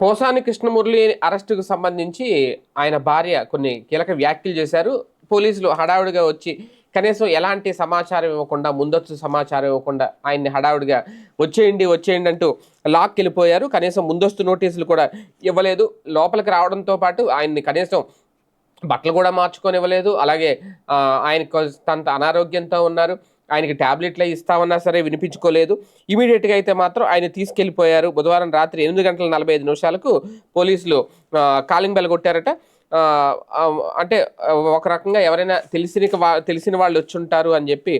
పోసాని కృష్ణమురళి అరెస్టుకు సంబంధించి ఆయన భార్య కొన్ని కీలక వ్యాఖ్యలు చేశారు. పోలీసులు హడావుడిగా వచ్చి కనీసం ఎలాంటి సమాచారం ఇవ్వకుండా ముందస్తు సమాచారం ఇవ్వకుండా ఆయన్ని హడావుడిగా వచ్చేయండి వచ్చేయండి అంటూ లాక్ వెళ్ళిపోయారు. కనీసం ముందస్తు నోటీసులు కూడా ఇవ్వలేదు. లోపలికి రావడంతో పాటు ఆయన్ని కనీసం బట్టలు కూడా మార్చుకొని ఇవ్వలేదు. అలాగే ఆయన కొంత అనారోగ్యంతో ఉన్నారు. ఆయనకి ట్యాబ్లెట్లు ఇస్తామన్నా సరే వినిపించుకోలేదు. ఇమీడియట్గా అయితే మాత్రం ఆయన తీసుకెళ్ళిపోయారు. బుధవారం రాత్రి ఎనిమిది గంటల నలభై ఐదు నిమిషాలకు పోలీసులు కాలింగ్ బెల్ కొట్టారట. అంటే ఒక రకంగా ఎవరైనా తెలిసిన తెలిసిన వాళ్ళు వచ్చి ఉంటారు అని చెప్పి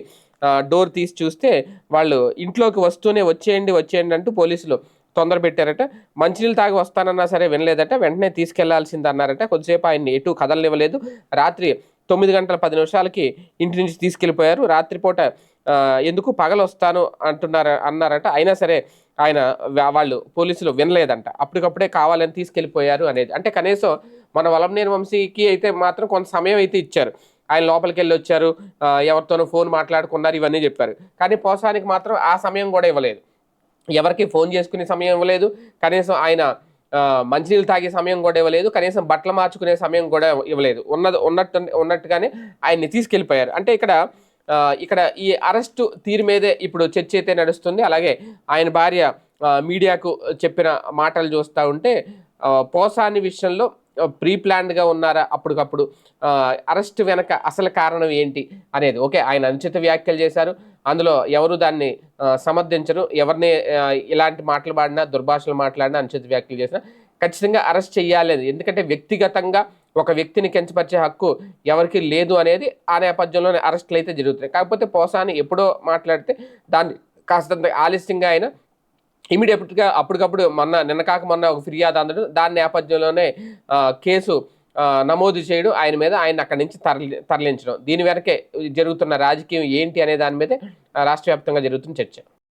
డోర్ తీసి చూస్తే వాళ్ళు ఇంట్లోకి వస్తూనే వచ్చేయండి వచ్చేయండి అంటూ పోలీసులు తొందర పెట్టారట. మంచినీళ్ళు తాగి వస్తానన్నా సరే వినలేదట. వెంటనే తీసుకెళ్ళాల్సింది అన్నారట కొద్దిసేపు ఆయన్ని ఎటు కదలనివ్వలేదు. రాత్రి తొమ్మిది గంటల పది నిమిషాలకి ఇంటి నుంచి తీసుకెళ్ళిపోయారు. రాత్రిపూట ఎందుకు పగలు వస్తాను అంటున్నారు అన్నారట. అయినా సరే ఆయన వాళ్ళు పోలీసులు వినలేదంట. అప్పటికప్పుడే కావాలని తీసుకెళ్ళిపోయారు అనేది. అంటే కనీసం మన వలంనేని వంశీకి అయితే మాత్రం కొంత సమయం అయితే ఇచ్చారు. ఆయన లోపలికి వెళ్ళి వచ్చారు ఎవరితోనో ఫోన్ మాట్లాడుకున్నారు ఇవన్నీ చెప్పారు. కానీ పోసానికి మాత్రం ఆ సమయం కూడా ఇవ్వలేదు. ఎవరికి ఫోన్ చేసుకునే సమయం ఇవ్వలేదు. కనీసం ఆయన మంచినీళ్ళు తాగే సమయం కూడా ఇవ్వలేదు కనీసం బట్టలు మార్చుకునే సమయం కూడా ఇవ్వలేదు. ఉన్నది ఉన్నట్టు ఉన్నట్టుగానే ఆయన్ని తీసుకెళ్ళిపోయారు. అంటే ఇక్కడ ఇక్కడ ఈ అరెస్టు తీరు మీదే ఇప్పుడు చర్చ అయితే నడుస్తుంది. అలాగే ఆయన భార్య మీడియాకు చెప్పిన మాటలు చూస్తూ ఉంటే పోసాని విషయంలో ప్రీ ప్లాన్డ్గా ఉన్నారా? అప్పటికప్పుడు అరెస్ట్ వెనక అసలు కారణం ఏంటి అనేది. ఓకే ఆయన అనుచిత వ్యాఖ్యలు చేశారు. అందులో ఎవరు దాన్ని సమర్థించరు? ఎవరిని ఇలాంటి మాటలు పాడినా దుర్భాషలు మాట్లాడినా అనుచిత వ్యాఖ్యలు చేసినా ఖచ్చితంగా అరెస్ట్ చేయాలి ఎందుకంటే వ్యక్తిగతంగా ఒక వ్యక్తిని కించపరిచే హక్కు ఎవరికి లేదు అనేది ఆ నేపథ్యంలోనే అరెస్టులు అయితే జరుగుతున్నాయి. కాకపోతే పోసాని ఎప్పుడో మాట్లాడితే దాన్ని కాస్తంత ఆలస్యంగా ఆయన ఇమీడియట్గా అప్పటికప్పుడు మొన్న నిన్న కాక మొన్న ఒక ఫిర్యాదు అందడం దాని నేపథ్యంలోనే కేసు నమోదు చేయడం ఆయన మీద ఆయన అక్కడి నుంచి తరలి తరలించడం. దీని వెనకే జరుగుతున్న రాజకీయం ఏంటి అనే దాని మీదే రాష్ట్ర వ్యాప్తంగా జరుగుతున్న చర్చ.